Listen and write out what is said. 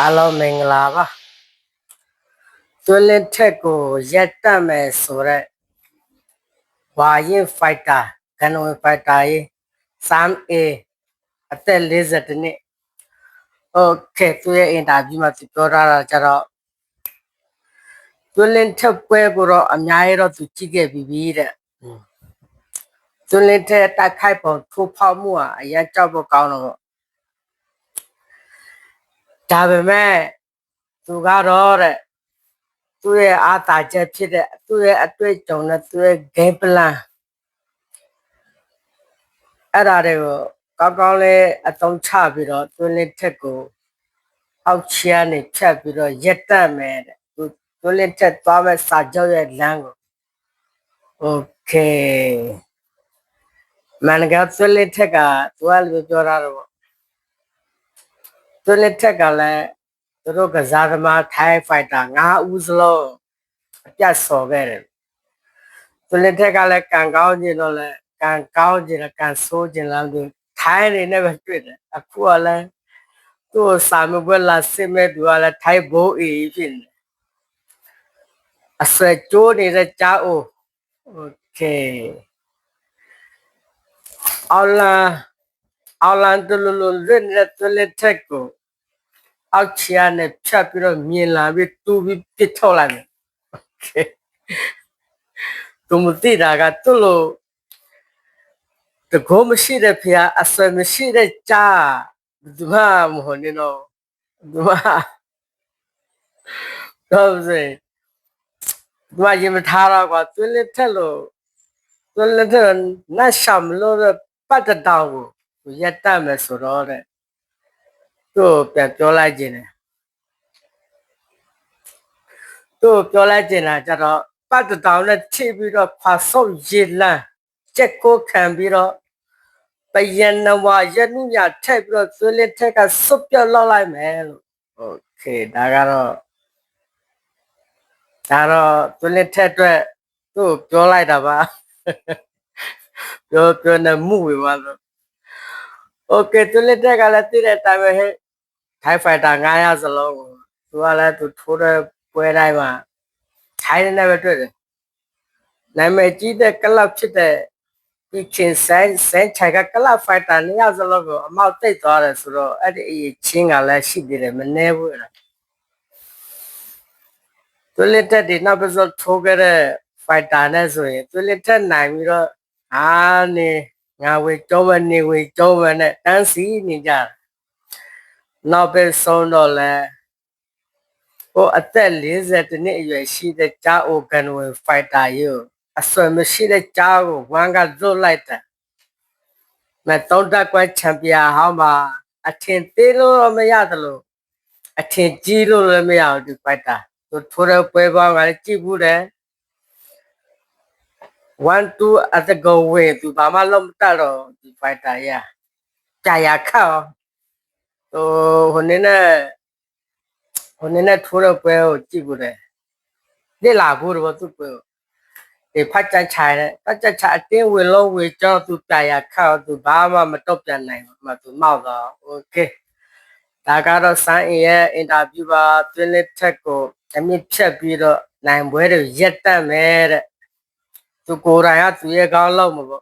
အားလုံးမင်္ဂလာပါသွေးလင်းထက်ကိုရက်တက်မယ်ဆိုတော့ဝါရင်ဖိုက်တာကန်ဝင်ဖိုက်တာရေး 3A အသက်40နှစ်โอเคသူရဲ့အင်တာဗျူးမှာသူပြောထားတာကြတော့သွေးလင်းထက်ပွဲကိုတော့အများကြီးတော့သူကြည့်ခဲ့ပြီးပြီတဲ့သွေးလင်းထက်တိုက်ခိုက်ပုံထိုးဖောက်မှုဟာအရင်ကြောက်ဖို့ကောင်းတော့ပေါ့ ဒါပေမဲ့သူကတော့တဲ့သူ့ရဲ့အားသာချက်ဖြစ်တဲ့သူ့ရဲ့အတွေ့အကြုံနဲ့သူ့ရဲ့ game plan အဲ့ဒါတွေကိုကောင်းကောင်းလေးအသုံးချပြီးတော့သူလေးထက်ကိုအောက်ချာနေဖြတ်ပြီးတော့ရက်တက်မယ်တဲ့သူသူလေးထက်သွားမဲ့စာကြောရဲ့လမ်းကို okay မန်ကသူလေးထက်ကသူကလည်းပြောတာတော့ သူလေးထက်ကလည်းသူတို့ကစားသမားထိုင်းဖိုက်တာ၅ဦးစလုံးအပြတ်စော်ခဲ့တယ်သူလေးထက်ကလည်းကန်ကောင်းခြင်းတော့လည်းကန်ကောင်းခြင်းလည်းကန်ဆိုးခြင်းလည်းသူထိုင်းနေနဲ့ပဲတွေ့တယ်အခုကလည်းသူ့စာမပွဲလာစစ်မဲ့သူကလည်းထိုင်းဘိုးအေးဖြစ်နေအဆွဲကျိုးနေတဲ့ကြားအိုโอเคအော်လာအော်လန် Alandululu Linetuliteko Auchiane Chapiro Milan with two big pitolan. Okay. Dumutida got Tulu. The go machine appear as a machine jar. Duma Mohonino. Duma. Don't say. Duma Jimitara got Twilit Tello. Twilit Nasham Lord Patadao. ကသူ့လိုတကောမရှိတဲ့ဖះအဆွဲမရှိတဲ့ကြားဒီမှာမဟုတ်နေတော့ဒီမှာတော့စေဒီမှာရင်မထားတော့ကွာသွေးလက်ထက်လို့သွေးလက်ထက်နတ်ရှမ်လို့ပတ်တတောင်ကိုရက်တတ်မယ်ဆိုတော့တဲ့သူ့ပြန်ပြောလိုက်ခြင်းတယ်သူ့ပြောလိုက်ခြင်းတာကြတော့ပတ်တတောင်နဲ့ထိပြီးတော့ဖာဆုပ်ရေလန်းကြက်ကိုခံပြီးတော့ပယံနဝရနုညာထက်ပြီးတော့သွေးလက်ထက်ကစွတ်ပြောက်လောက်လိုက်မယ်လို့โอเคဒါကတော့ဒါတော့သွေးလက်ထက်အတွက်သူ့ပြောလိုက်တာပါပြောပြောနေမှုဝေပါလို့ โอเคသွေးလက်ထက်ကလည်းသိတဲ့အတိုင်းပဲဟဲ့ထိုင်းဖိုက်တာ900စလုံးကိုသူကလည်းသူထိုးတဲ့ပွဲတိုင်းမှာထိုင်းနေပဲတွေ့တယ်နာမည်ကြီးတဲ့ကလပ်ဖြစ်တဲ့ဒီချင်းဆိုင်ဆိုင်ချာကကလပ်ဖိုက်တာနှစ်ယောက်စလုံးကိုအမောက်တိတ်သွားတယ်ဆိုတော့အဲ့ဒီအရေးချင်းကလည်းရှိသေးတယ်မနှဲဘူးအဲ့ဒါသူလက်တက်ဒီနောက်ပတ်စောထိုးခဲ့တဲ့ဖိုက်တာနဲ့ဆိုရင်သူလက်တက်နိုင်ပြီးတော့အာနေ ငါဝေကြောမနေဝေကြောမနဲ့တန်းစီနေကြတယ်နောက်ပဲဆုံးတော့လဲဟိုအသက်40နှစ်အရွယ်ရှိတဲ့ဂျာအိုဂန်ဝင်ဖိုက်တာယူအဆွေမရှိတဲ့ဂျာကိုဝမ်ကလွတ်လိုက်တယ်မဲ့သုံးတက်ကွဲချန်ပီယံဟောင်းမှာအထင်သေးလို့တော့မရတယ်လို့အထင်ကြီးလို့လည်းမရဘူးဒီဖိုက်တာသူထိုးတဲ့ပွဲပေါင်းကလည်းကြည့်ဘူးတယ် 玩赌啊，这搞玩就爸妈弄不到喽，就白打呀！炸牙卡哦，都过年那过年那拖了不要几个嘞？你老婆了不就？得发展产业，发展产业，因为老违章，就炸牙卡，就爸妈没得变哪样，没得脑子啊？OK，大家都生意哎，人家就把村里拆过，他们拆不了，难不的越倒霉了。तू कोराया तुझे गावला मग